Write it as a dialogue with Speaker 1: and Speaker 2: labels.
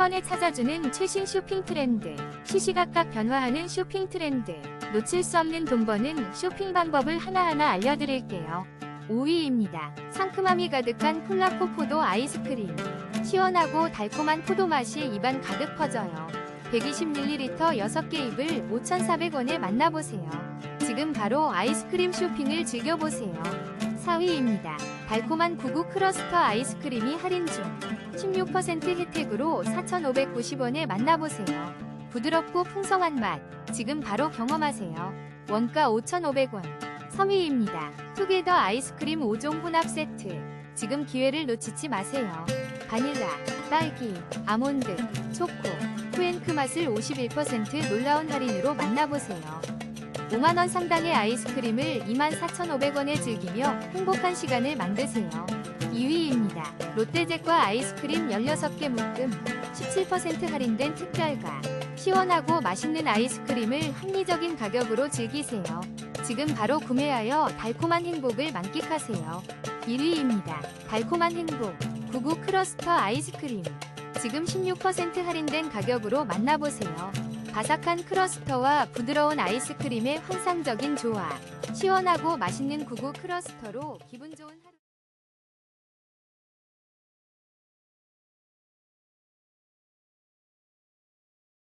Speaker 1: 번에 찾아주는 최신 쇼핑 트렌드. 시시각각 변화하는 쇼핑 트렌드. 놓칠 수 없는 돈 버는 쇼핑 방법을 하나하나 알려드릴게요. 5위입니다. 상큼함이 가득한 콜라코 포도 아이스크림. 시원하고 달콤한 포도 맛이 입안 가득 퍼져요. 120ml 6개 입을 5,400원에 만나보세요. 지금 바로 아이스크림 쇼핑을 즐겨보세요. 4위입니다. 달콤한 구구 크러스터 아이스크림이 할인 중 16% 혜택으로 4,590원에 만나보세요. 부드럽고 풍성한 맛 지금 바로 경험하세요. 원가 5,500원 3위입니다. 투게더 아이스크림 5종 혼합 세트 지금 기회를 놓치지 마세요. 바닐라, 딸기, 아몬드, 초코, 쿠앤크 맛을 51% 놀라운 할인으로 만나보세요. 5만원 상당의 아이스크림을 24,500원에 즐기며 행복한 시간을 만드세요. 2위입니다. 롯데제과 아이스크림 16개 묶음 17% 할인된 특별가 시원하고 맛있는 아이스크림을 합리적인 가격으로 즐기세요. 지금 바로 구매하여 달콤한 행복을 만끽하세요. 1위입니다. 달콤한 행복 구구 크러스터 아이스크림 지금 16% 할인된 가격으로 만나보세요. 바삭한 크러스터와 부드러운 아이스크림의 환상적인 조화. 시원하고 맛있는 구구 크러스터로 기분 좋은 하루.